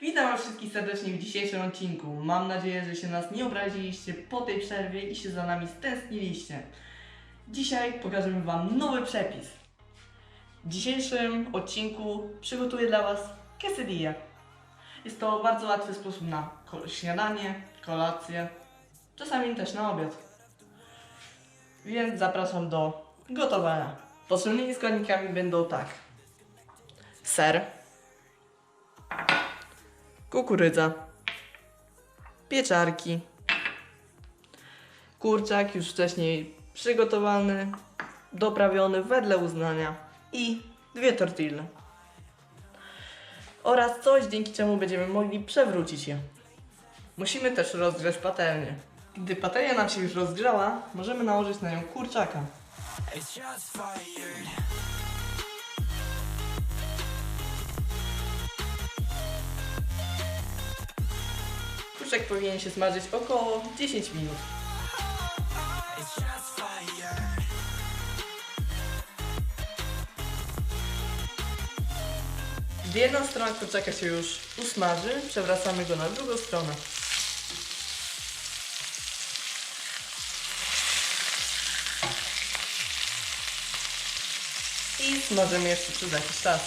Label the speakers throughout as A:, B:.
A: Witam Was wszystkich serdecznie w dzisiejszym odcinku. Mam nadzieję, że się nas nie obraziliście po tej przerwie i się za nami stęskniliście. Dzisiaj pokażemy Wam nowy przepis. W dzisiejszym odcinku przygotuję dla Was quesadilla. Jest to bardzo łatwy sposób na śniadanie, kolację, czasami też na obiad. Więc zapraszam do gotowania. Potrzebnymi składnikami będą tak. Ser, kukurydza, pieczarki, kurczak już wcześniej przygotowany, doprawiony wedle uznania i dwie tortille. Oraz coś, dzięki czemu będziemy mogli przewrócić je. Musimy też rozgrzać patelnię. Gdy patelnia nam się już rozgrzała, możemy nałożyć na nią kurczaka.
B: It's just fired.
A: Kurczak powinien się smażyć około 10 minut. Gdy jedna strona kurczaka się już usmaży, przewracamy go na drugą stronę. I smażymy jeszcze przez jakiś czas.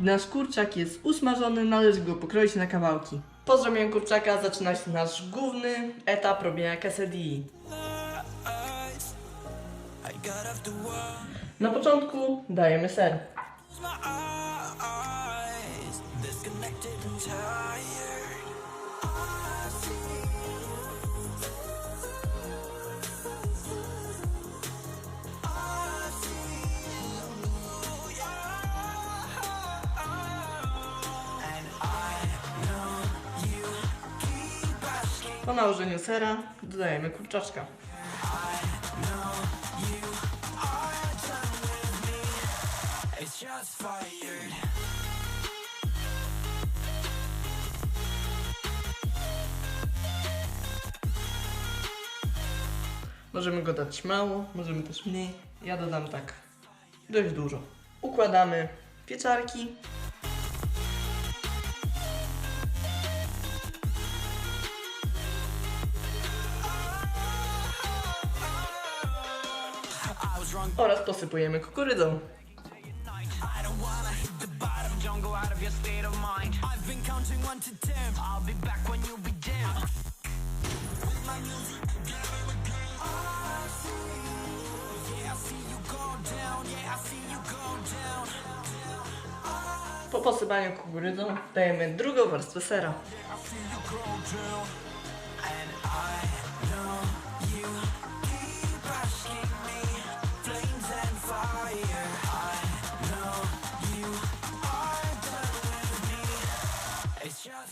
A: Nasz kurczak jest usmażony, należy go pokroić na kawałki. Po zrobieniu kurczaka zaczyna się nasz główny etap robienia quesadilli. Na początku dajemy ser.
B: Disconnected and tired. I see.
A: Po nałożeniu sera dodajemy kurczaczka. Możemy go dać mało, możemy też mniej. Ja dodam tak dość dużo. Układamy pieczarki.
B: You go down.
A: Po posypaniu kukurydzą dajemy drugą warstwę sera.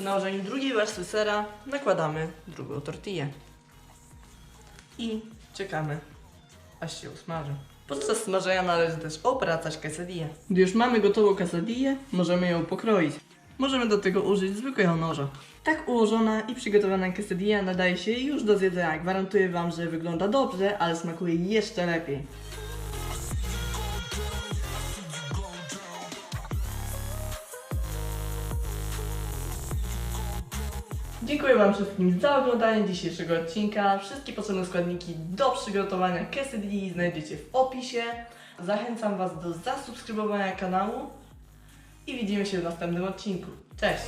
A: Po nałożeniu drugiej warstwy sera nakładamy drugą tortillę. I czekamy, aż się usmaży. Podczas smażenia należy też opracać quesadillę. Gdy już mamy gotową quesadillę, możemy ją pokroić. Możemy do tego użyć zwykłego noża. Tak ułożona i przygotowana quesadilla nadaje się już do zjedzenia. Gwarantuję Wam, że wygląda dobrze, ale smakuje jeszcze lepiej. Dziękuję Wam wszystkim za oglądanie dzisiejszego odcinka. Wszystkie potrzebne składniki do przygotowania quesadilli znajdziecie w opisie. Zachęcam Was do zasubskrybowania kanału i widzimy się w następnym odcinku. Cześć!